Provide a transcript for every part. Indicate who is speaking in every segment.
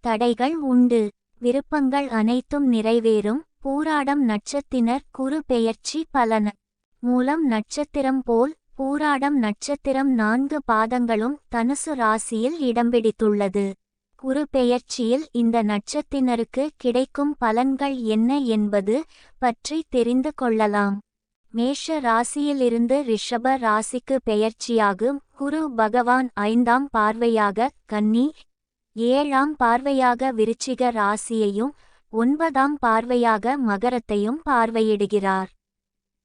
Speaker 1: தடைகள் உண்டு. விருப்பங்கள் அனைத்தும் நிறைவேறும். பூராடம் நட்சத்தினர் குரு பெயர்ச்சி பலன. மூலம் நட்சத்திரம் போல் பூராடம் நட்சத்திரம் நான்கு பாதங்களும் தனுசு ராசியில் இடம்பிடித்துள்ளது. குரு பெயர்ச்சியில் இந்த நட்சத்தினருக்கு கிடைக்கும் பலன்கள் என்ன என்பது பற்றி தெரிந்து கொள்ளலாம். மேஷ ராசியிலிருந்து ரிஷப ராசிக்கு பெயர்ச்சியாகும் குரு பகவான் ஐந்தாம் பார்வையாக கன்னி ஏழாம் பார்வையாக விருச்சிக ராசியையும் ஒன்பதாம் பார்வையாக மகரத்தையும் பார்வையிடுகிறார்.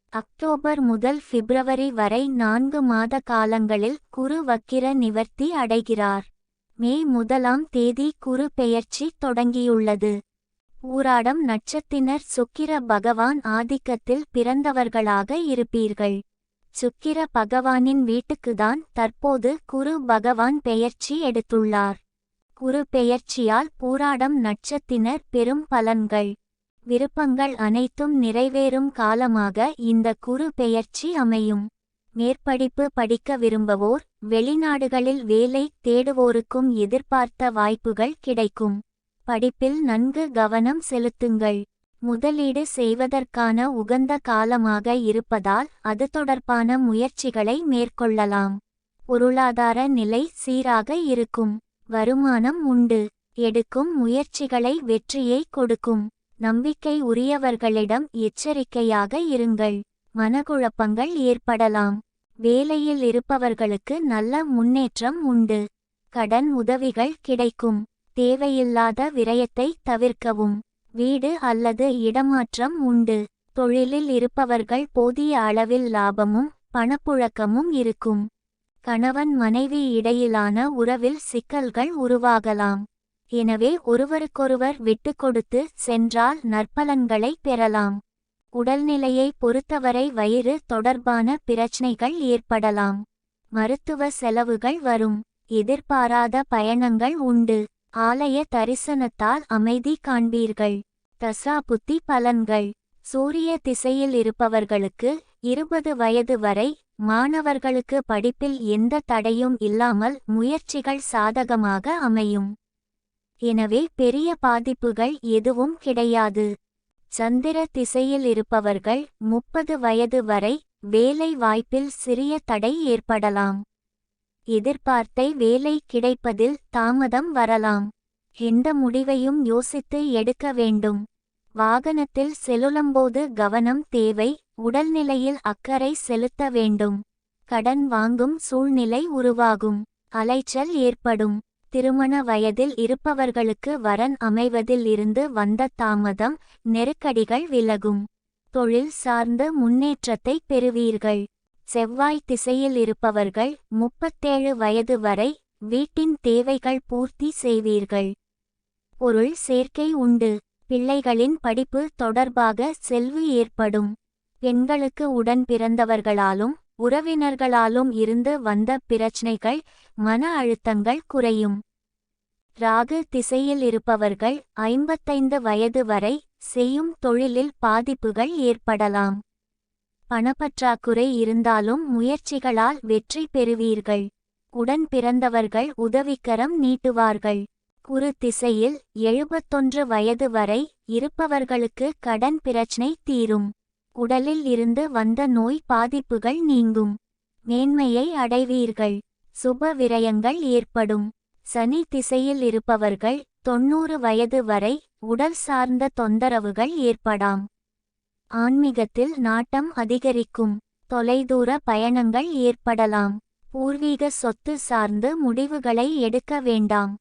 Speaker 1: அக்டோபர் முதல் பிப்ரவரி வரை நான்கு மாத காலங்களில் குரு வக்கிர நிவர்த்தி அடைகிறார். மே முதலாம் தேதி குரு பெயர்ச்சி தொடங்கியுள்ளது. ஊராடம் நட்சத்தினர் சுக்கிர பகவான் ஆதிக்கத்தில் பிறந்தவர்களாக இருப்பீர்கள். சுக்கிர பகவானின் வீட்டுக்குதான் தற்போது குரு பகவான் பெயர்ச்சி எடுத்துள்ளார். குரு பெயர்ச்சியால் பூராடம் நட்சத்தினர் பெரும் பலன்கள். விருப்பங்கள் அனைத்தும் நிறைவேறும் காலமாக இந்த குரு பெயர்ச்சி அமையும். மேற்படிப்பு படிக்க விரும்பவோர் வெளிநாடுகளில் வேலை தேடுவோருக்கும் எதிர்பார்த்த வாய்ப்புகள் கிடைக்கும். படிப்பில் நன்கு கவனம் செலுத்துங்கள். முதலீடு செய்வதற்கான உகந்த காலமாக இருப்பதால் அது தொடர்பான முயற்சிகளை மேற்கொள்ளலாம். பொருளாதார நிலை சீராக இருக்கும். வருமானம் உண்டு. எடுக்கும் முயற்சிகளை வெற்றியை கொடுக்கும். நம்பிக்கை உரியவர்களிடம் எச்சரிக்கையாக இருங்கள். மனக்குழப்பங்கள் ஏற்படலாம். வேலையில் இருப்பவர்களுக்கு நல்ல முன்னேற்றம் உண்டு. கடன் உதவிகள் கிடைக்கும். தேவையில்லாத விரயத்தை தவிர்க்கவும். வீடு அல்லது இடமாற்றம் உண்டு. தொழிலில் இருப்பவர்கள் போதிய அளவில் லாபமும் பணப்புழக்கமும் இருக்கும். கணவன் மனைவி இடையிலான உறவில் சிக்கல்கள் உருவாகலாம். எனவே ஒருவருக்கொருவர் விட்டு கொடுத்து சென்றால் நற்பலன்களை பெறலாம். உடல்நிலையை பொறுத்தவரை வயிறு தொடர்பான பிரச்சனைகள் ஏற்படலாம். மருத்துவ செலவுகள் வரும். எதிர்பாராத பயணங்கள் உண்டு. ஆலய தரிசனத்தால் அமைதி காண்பீர்கள். தசா புத்தி பலன்கள். சூரிய திசையில் இருப்பவர்களுக்கு இருபது வயது வரை மாணவர்களுக்கு படிப்பில் எந்த தடையும் இல்லாமல் முயற்சிகள் சாதகமாக அமையும். எனவே பெரிய பாதிப்புகள் எதுவும் கிடையாது. சந்திர திசையில் இருப்பவர்கள் முப்பது வயது வரை வேலை வாய்ப்பில் சிறிய தடை ஏற்படலாம். எதிர்பார்த்தை வேலை கிடைப்பதில் தாமதம் வரலாம். எந்த முடிவையும் யோசித்து எடுக்க வேண்டும். வாகனத்தில் செலுலம்போது கவனம் தேவை. உடல்நிலையில் அக்கறை செலுத்த வேண்டும். கடன் வாங்கும் சூழ்நிலை உருவாகும். அலைச்சல் ஏற்படும். திருமண வயதில் இருப்பவர்களுக்கு வரன் அமைவதில் இருந்து வந்த தாமதம் நெருக்கடிகள் விலகும். தொழில் சார்ந்த முன்னேற்றத்தை பெறுவீர்கள். செவ்வாய் திசையில் இருப்பவர்கள் முப்பத்தேழு வயது வரை வீட்டின் தேவைகள் பூர்த்தி செய்வீர்கள். பொருள் சேர்க்கை உண்டு. பிள்ளைகளின் படிப்பு தொடர்பாக செல்வு ஏற்படும். பெண்களுக்கு உடன் பிறந்தவர்களாலும் உறவினர்களாலும் இருந்து வந்த பிரச்சனைகள் மன அழுத்தங்கள் குறையும். ராகு திசையில் இருப்பவர்கள் ஐம்பத்தைந்து வயது வரை செய்யும் தொழிலில் பாதிப்புகள் ஏற்படலாம். பணப்பற்றாக்குறை இருந்தாலும் முயற்சிகளால் வெற்றி பெறுவீர்கள். உடன் பிறந்தவர்கள் உதவிக்கரம் நீட்டுவார்கள். குறு திசையில் எழுபத்தொன்று வயது வரை இருப்பவர்களுக்கு கடன் பிரச்சினை தீரும். உடலில் இருந்து வந்த நோய் பாதிப்புகள் நீங்கும். மேன்மையை அடைவீர்கள். சுப விரயங்கள் ஏற்படும். சனி திசையில் இருப்பவர்கள் தொன்னூறு வயது வரை உடல் சார்ந்த தொந்தரவுகள் ஏற்படாம். ஆன்மீகத்தில் நாட்டம் அதிகரிக்கும். தொலைதூர பயணங்கள் ஏற்படலாம். பூர்வீக சொத்து சார்ந்து முடிவுகளை எடுக்க வேண்டாம்.